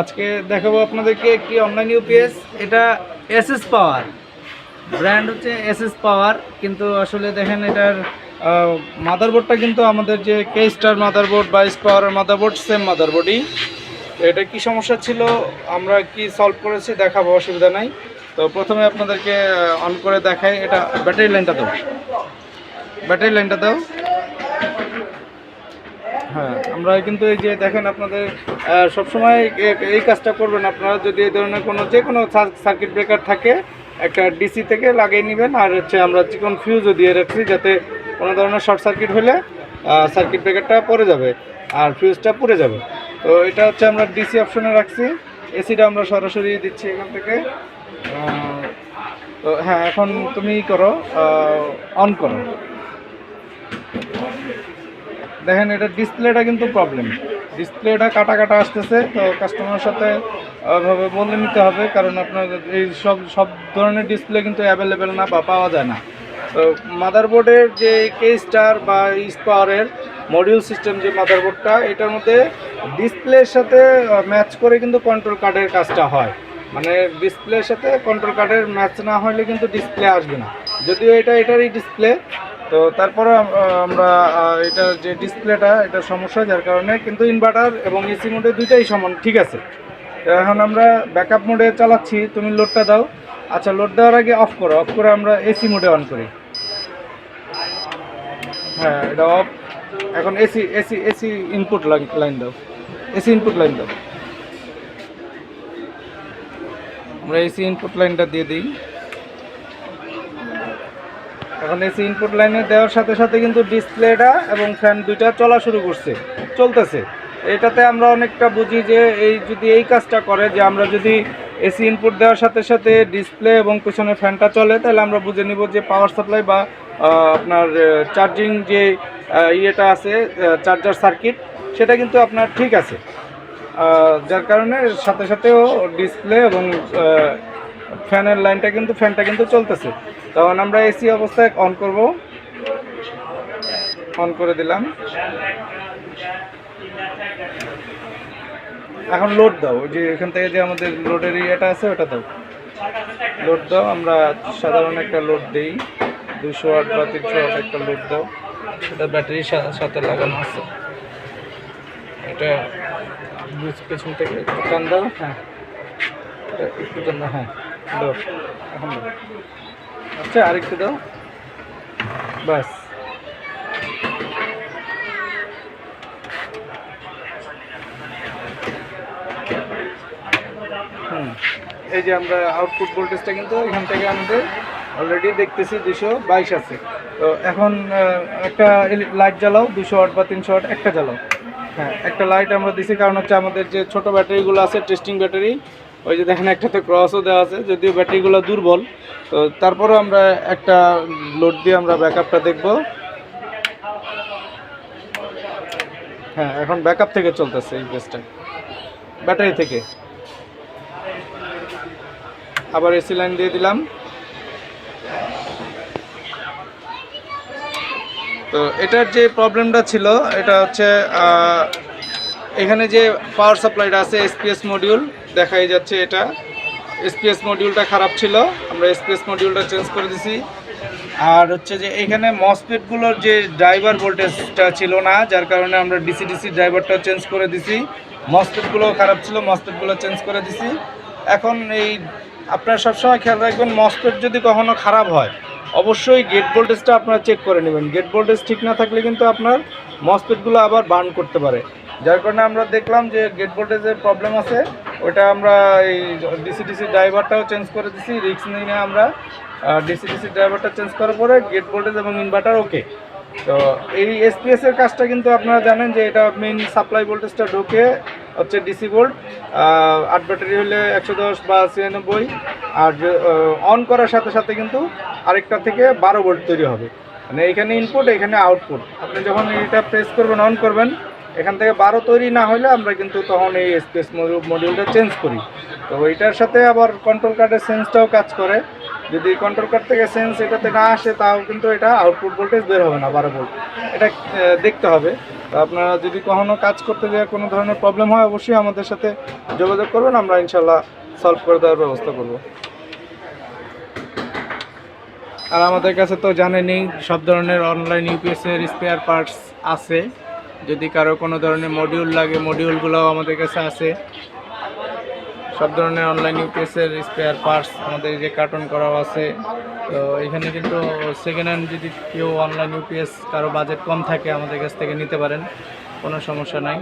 আজকে দেখাবো আপনাদেরকে একটি অনলাইন ইউপিএস এটা এসএস পাওয়ার ব্র্যান্ড হচ্ছে এসএস পাওয়ার কিন্তু আসলে দেখেন এটার মাদারবোর্ডটা কিন্তু আমাদের যে কে স্টার মাদারবোর্ড বাইশ পাওয়ারের মাদারবোর্ড সেম মাদারবোর্ডই এটা কি সমস্যা ছিল? আমরা কি সলভ করেছি? দেখাবো, অসুবিধা নাই। তো প্রথমে আপনাদেরকে অন করে দেখাই। এটা ব্যাটারি লাইনটা দাও। ব্যাটারি লাইনটা দাও। হ্যাঁ আমরা কিন্তু এই যে দেখেন আপনাদের সবসময় এই কাজটা করবেন। আপনারা যদি এই ধরনের কোনো যে কোনো সার্কিট ব্রেকার থাকে, একটা ডিসি থেকে লাগিয়ে নেবেন, আর হচ্ছে আমরা চিকন ফিউজও দিয়ে রাখছি যাতে কোনো ধরনের শর্ট সার্কিট হলে সার্কিট ব্রেকারটা পড়ে যাবে আর ফিউজটা পুড়ে যাবে। তো এটা হচ্ছে আমরা ডিসি অপশনে রাখছি। এসিটা আমরা সরাসরি দিচ্ছি এখান থেকে। তো হ্যাঁ এখন তুমি করো অন করো। দেখেন, এটা ডিসপ্লেটা কিন্তু প্রবলেম ডিসপ্লেটা কাটা কাটা আসতেছে, তো কাস্টমারের সাথে ভাবে বলে নিতে হবে, কারণ আপনার এই সব সব ধরনের ডিসপ্লে কিন্তু অ্যাভেলেবেল না বা পাওয়া যায় না। তো মাদারবোর্ডের যে কে স্টার বা পাওয়ারের মডিউল সিস্টেম যে মাদারবোর্ডটা এটার মধ্যে ডিসপ্লের সাথে ম্যাচ করে কিন্তু কন্ট্রোল কার্ডের কাজটা হয়। মানে ডিসপ্লের সাথে কন্ট্রোল কার্ডের ম্যাচ না হলে কিন্তু ডিসপ্লে আসবে না। যদিও এটা এটারই ডিসপ্লে তো তারপরে আমরা এটার যে ডিসপ্লেটা, এটা সমস্যা যার কারণে কিন্তু ইনভার্টার এবং এসি মোডে দুইটাই সমান, ঠিক আছে? এখন আমরা ব্যাকআপ মোডে চালাচ্ছি, তুমি লোডটা দাও। আচ্ছা লোড দেওয়ার আগে অফ করো অফ করে আমরা এসি মোডে অন করি। হ্যাঁ এটা অফ এখন AC AC AC input line দাও। এসি ইনপুট লাইন দাও। আমরা এসি ইনপুট লাইনটা দিয়ে দিই। এখন এসি ইনপুট লাইনে দেওয়ার সাথে সাথে কিন্তু ডিসপ্লেটা এবং ফ্যান দুইটা চলা শুরু করছে, চলতেছে। এটাতে আমরা অনেকটা বুঝি যে এই যদি এই কাজটা করে যে আমরা যদি এসি ইনপুট দেওয়ার সাথে সাথে ডিসপ্লে এবং পেছনে ফ্যানটা চলে, তাহলে আমরা বুঝে নিব যে পাওয়ার সাপ্লাই বা আপনার চার্জিং যে ইয়েটা আছে চার্জার সার্কিট সেটা কিন্তু আপনার ঠিক আছে। যার কারণে সাথে সাথেও ডিসপ্লে এবং ফ্যানের লাইনটা কিন্তু ফ্যানটা কিন্তু চলতেছে। তখন আমরা এসি অবস্থায় অন করব। অন করে দিলাম। এখন লোড দাও, ওই যে এখান থেকে যে আমাদের লোডের ইয়েটা আছে, ওটা দাও। লোড দাও, আমরা সাধারণ একটা লোড দিই। দুশো আট বা তিনশো আট একটা লোড দাও। সেটা ব্যাটারির সাথে লাগানো আছে। এটা পেছন থেকে টান দাও হ্যাঁ। একটু টান হ্যাঁ। দাও এখন আচ্ছা আরেকটু দাও। বাস। এই যে আমরা আউটপুট ভোল্টেজটা কিন্তু এখান থেকে আমাদের অলরেডি দেখতেছি দুশো বাইশ আছে। তো এখন একটা লাইট জ্বালাও দুশো ওয়াট বা তিনশো ওয়াট একটা জ্বালাও। হ্যাঁ একটা লাইট আমরা দিছি, কারণ হচ্ছে আমাদের যে ছোট ব্যাটারিগুলো আছে টেস্টিং ব্যাটারি ওই যে দেখেন একটাতে ক্রসও দেওয়া আছে, যদিও ব্যাটারিগুলো দুর্বল। তো তারপরেও আমরা একটা লোড দিয়ে আমরা ব্যাকআপটা দেখব। হ্যাঁ এখন ব্যাকআপ থেকে চলতেছে এই বেসটা ব্যাটারি থেকে। আবার এসি লাইন দিয়ে দিলাম। তো এটার যে প্রবলেমটা ছিল, এটা হচ্ছে এখানে যে পাওয়ার সাপ্লাইটা আছে এসপিএস মডিউল দেখাই যাচ্ছে এটা। এসপিএস মডিউলটা খারাপ ছিল, আমরা এসপিএস মডিউলটা চেঞ্জ করে দিছি। আর হচ্ছে যে এখানে মসপেটগুলোর যে ড্রাইভার ভোল্টেজটা ছিল না, যার কারণে আমরা ডিসি ডিসি ড্রাইভারটা চেঞ্জ করে দিছি। মসপেটগুলো খারাপ ছিল মসপেটগুলো চেঞ্জ করে দিছি। এখন এই আপনারা সবসময় খেয়াল রাখবেন মসপেট যদি কখনো খারাপ হয়, অবশ্যই গেট ভোল্টেজটা আপনারা চেক করে নেবেন। গেট ভোল্টেজ ঠিক না থাকলে কিন্তু আপনার মসপেটগুলো আবার বার্ন করতে পারে। যার কারণে আমরা দেখলাম যে গেট ভোল্টেজের প্রবলেম আছে। ওটা আমরা এই ডিসি ডিসি ড্রাইভারটাও চেঞ্জ করে দিছি রিক্স নিয়ে আমরা ডিসি ডিসি ড্রাইভারটা চেঞ্জ করার পরে গেট ভোল্টেজ এবং ইনভার্টার ওকে তো এই এসপিএস এর কাজটা কিন্তু আপনারা জানেন যে এটা মেইন সাপ্লাই ভোল্টেজটা ঢোকে হচ্ছে ডিসি ভোল্ট আট ব্যাটারি হলে একশো দশ বা ছিয়ানব্বই, আর অন করার সাথে সাথে কিন্তু আরেকটা থেকে বারো ভোল্ট তৈরি হবে। মানে এখানে ইনপুট এখানে আউটপুট আপনি যখন এটা প্রেস করবেন অন করবেন এখান থেকে বারো তৈরি না হলে আমরা কিন্তু তখন এই স্পেস মডিউলটা চেঞ্জ করি। তো এইটার সাথে আবার কন্ট্রোল কার্ডের সেন্সটাও কাজ করে। যদি কন্ট্রোল কার্ড থেকে সেন্স এটাতে না আসে, তাও কিন্তু এটা আউটপুট ভোল্টেজ বের হবে না, বারো ভোল্ট এটা দেখতে হবে। তো আপনারা যদি কখনও কাজ করতে গিয়ে কোনো ধরনের প্রবলেম হয়, অবশ্যই আমাদের সাথে যোগাযোগ করবেন। আমরা ইনশাল্লাহ সলভ করে দেওয়ার ব্যবস্থা করব। আর আমাদের কাছে তো জানেনই, সব ধরনের অনলাইন ইউপিএস এর স্পেয়ার পার্টস আছে। যদি কারও কোনো ধরনের মডিউল লাগে মডিউলগুলোও আমাদের কাছে আছে। সব ধরনের অনলাইন ইউপিএসের স্পেয়ার পার্টস আমাদের যে কার্টন করাও আছে। তো এখানে কিন্তু সেকেন্ড হ্যান্ড যদি কেউ অনলাইন ইউপিএস কারও বাজেট কম থাকে, আমাদের কাছ থেকে নিতে পারেন। কোনো সমস্যা নাই।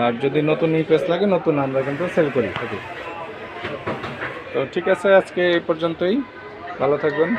আর যদি নতুন ইউপিএস লাগে, নতুন আমরা কিন্তু সেল করি। থাকি তো ঠিক আছে, আজকে এই পর্যন্তই। ভালো থাকবেন।